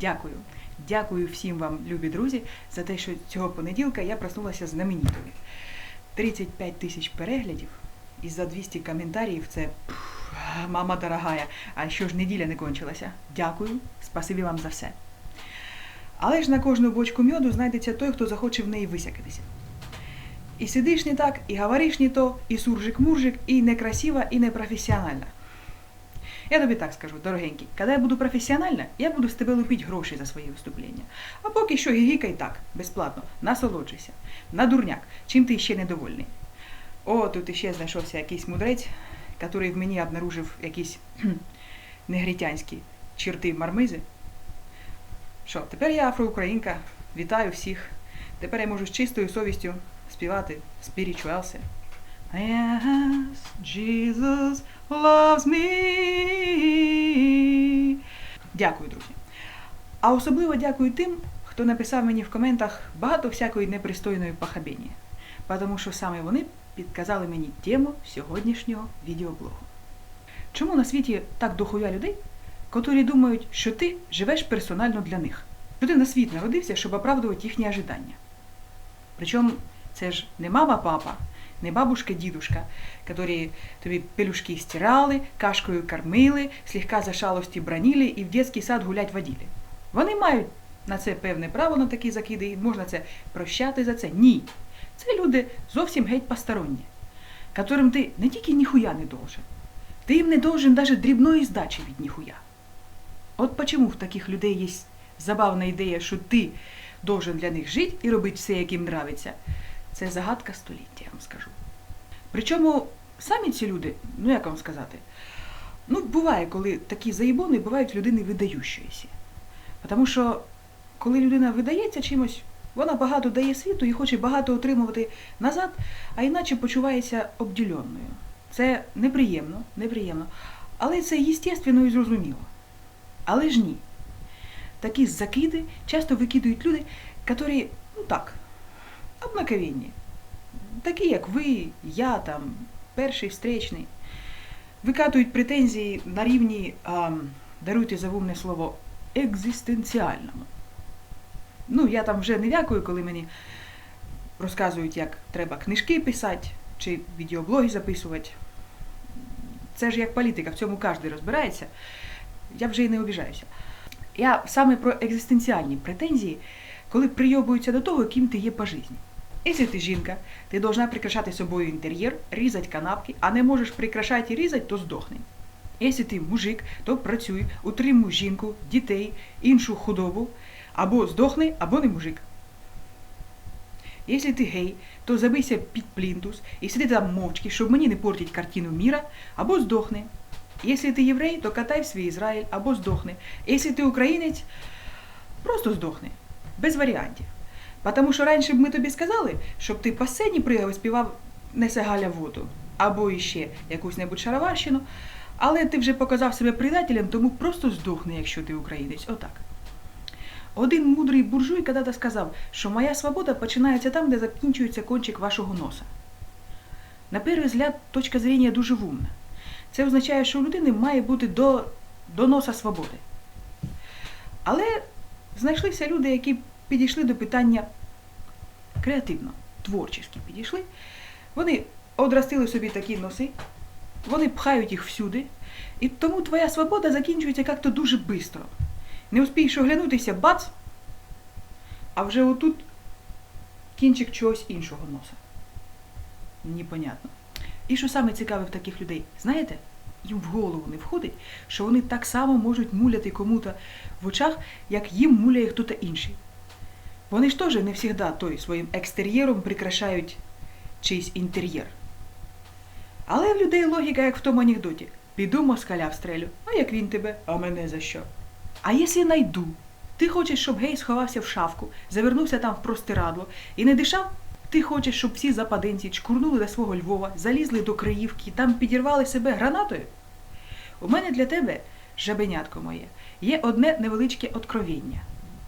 Дякую. Дякую всім вам, любі друзі, за те, що цього понеділка я проснулася знаменитою. 35 тисяч переглядів і за 200 коментарів це пф, мама дорогая. А що ж неділя не кончилася? Дякую, спасибі вам за все. Але ж на кожну бочку мьоду знайдеться той, хто захоче в неї висякатися. І сидиш не так, і говориш не то, і суржик-муржик, і некрасиво, і непрофесіонально. Я тобі так скажу, дорогенький, коли я буду професіональна, я буду з тебе лупити гроші за свої виступлення. А поки що гігікай так, безплатно, насолоджуйся. На дурняк, чим ти ще недовольний. О, тут іще знайшовся якийсь мудрець, який в мені обнаружив якісь негритянські черти мармизи. Що, тепер я афроукраїнка, вітаю всіх. Тепер я можу з чистою совістю співати спірічуелси. Yes, Jesus loves me. Дякую, друзі. А особливо дякую тим, хто написав мені в коментах багато всякої непристойної пахабені. Тому що саме вони підказали мені тему сьогоднішнього відеоблогу. Чому на світі так дохуя людей, котрі думають, що ти живеш персонально для них? Що ти на світ народився, щоб оправдувати їхні ожидання. Причому це ж не мама, папа, не бабушка, дідушка, які тобі пелюшки стирали, кашкою кормили, слегка за шалості бронили і в дитячий сад гулять водили. Вони мають на це певне право на такі закиди, і можна це прощати за це. Ні. Це люди зовсім геть посторонні, которым ти не тільки ніхуя не должен, ти їм не должен навіть дрібної здачі від ніхуя. От почему в таких людей є забавна ідея, що ти должен для них жити і робити все, як їм нравиться. Це загадка століття, я вам скажу. Причому самі ці люди, ну як вам сказати, ну буває, коли такі заїбони бувають людини видающоїся. Тому що коли людина видається чимось, вона багато дає світу і хоче багато отримувати назад, а іначе почувається обділеною. Це неприємно, неприємно. Але це естественно і зрозуміло. Але ж ні. Такі закиди часто викидують люди, які, ну так, обнаковенні. Такі, як ви, я там, перший встречний, викатують претензії на рівні, а, даруйте за вумне слово, екзистенціальному. Ну, я там вже не дякую, коли мені розказують, як треба книжки писати чи відеоблоги записувати. Це ж як політика, в цьому кожен розбирається. Я вже і не обіжаюся. Я саме про екзистенціальні претензії, коли прийобуються до того, ким ти є по житті. Якщо ти жінка, ти должна прикрашати собою інтер'єр, різати канапки, а не можеш прикрашати і різати, то здохни. Якщо ти мужик, то працюй, утримуй жінку, дітей, іншу худобу, або здохни, або не мужик. Якщо ти гей, то забийся під плінтус і сиди там мовчки, щоб мені не портить картину міра, або здохни. Якщо ти єврей, то катай в свій Ізраїль або здохни. Якщо ти українець, просто здохни. Без варіантів. Тому що раніше б ми тобі сказали, щоб ти по сцені пригав і співав «Несе Галя воду або іще якусь небудь шароварщину, але ти вже показав себе предателем, тому просто здохни, якщо ти українець. Отак. Один мудрий буржуй когда-то сказав, що моя свобода починається там, де закінчується кончик вашого носа. На перший взгляд, точка зрення дуже вумна. Це означає, що у людини має бути до, до носа свободи. Але знайшлися люди, які підійшли до питання креативно, творчо підійшли. Вони одрастили собі такі носи, вони пхають їх всюди, і тому твоя свобода закінчується як-то дуже швидко. Не успієш оглянутися, бац, а вже отут кінчик чогось іншого носа. Непонятно. І що саме цікаве в таких людей, знаєте, їм в голову не входить, що вони так само можуть муляти кому-то в очах, як їм муляє хтось інший. Вони ж теж не завжди той своїм екстер'єром прикрашають чийсь інтер'єр. Але в людей логіка, як в тому анекдоті. Піду москаля встрелю, а як він тебе, а мене за що? А якщо найду? Ти хочеш, щоб гей сховався в шафку, завернувся там в простирадло і не дишав? Ти хочеш, щоб всі западенці чкурнули до свого Львова, залізли до Криївки, там підірвали себе гранатою? У мене для тебе, жабенятко моє, є одне невеличке откровіння.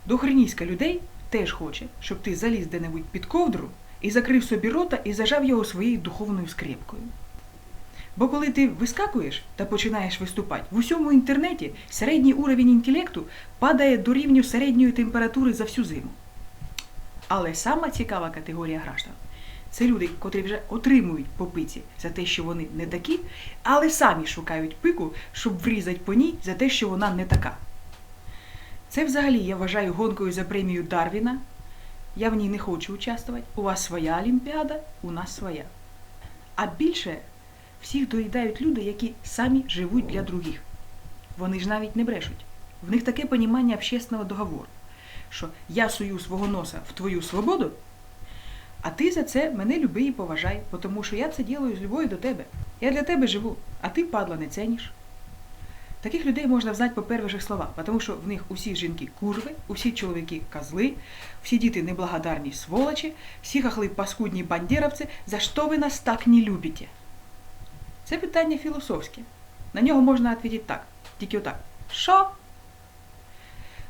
Дохреніська людей теж хоче, щоб ти заліз де-небудь під ковдру і закрив собі рота і зажав його своєю духовною скрепкою. Бо коли ти вискакуєш та починаєш виступати, в усьому інтернеті середній уровень інтелекту падає до рівню середньої температури за всю зиму. Але сама цікава категорія граждан це люди, котрі вже отримують по пиці за те, що вони не такі, але самі шукають пику, щоб врізати по ній за те, що вона не така. Це взагалі я вважаю гонкою за премію Дарвіна. Я в ній не хочу участвувати. У вас своя Олімпіада, у нас своя. А більше всіх доїдають люди, які самі живуть для других. Вони ж навіть не брешуть. В них таке понімання общественного договору, що я сую свого носа в твою свободу, а ти за це мене люби і поважай, тому що я це ділаю з любов'ю до тебе. Я для тебе живу, а ти, падла, не ценіш. Таких людей можна взнати по перших словах, тому що в них усі жінки курви, усі чоловіки козли, всі діти неблагодарні сволочі, всі хахли паскудні бандеровці, за що ви нас так не любите? Це питання філософське. На нього можна відповідати так, тільки отак. Що?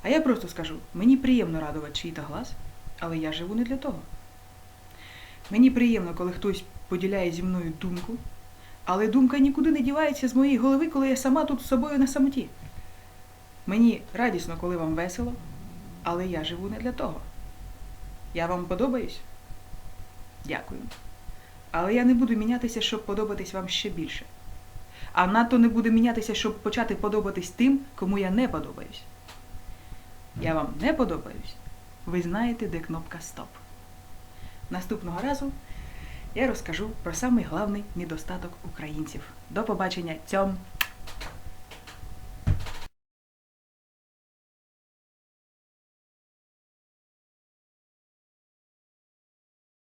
А я просто скажу, мені приємно радувати чиї-то глаз, але я живу не для того. Мені приємно, коли хтось поділяє зі мною думку, але думка нікуди не дівається з моєї голови, коли я сама тут з собою на самоті. Мені радісно, коли вам весело, але я живу не для того. Я вам подобаюсь? Дякую. Але я не буду мінятися, щоб подобатись вам ще більше. А надто не буду мінятися, щоб почати подобатись тим, кому я не подобаюсь. Я вам не подобаюсь. Ви знаєте, де кнопка Стоп. Наступного разу я розкажу про самий главний недостаток українців. До побачення цьом!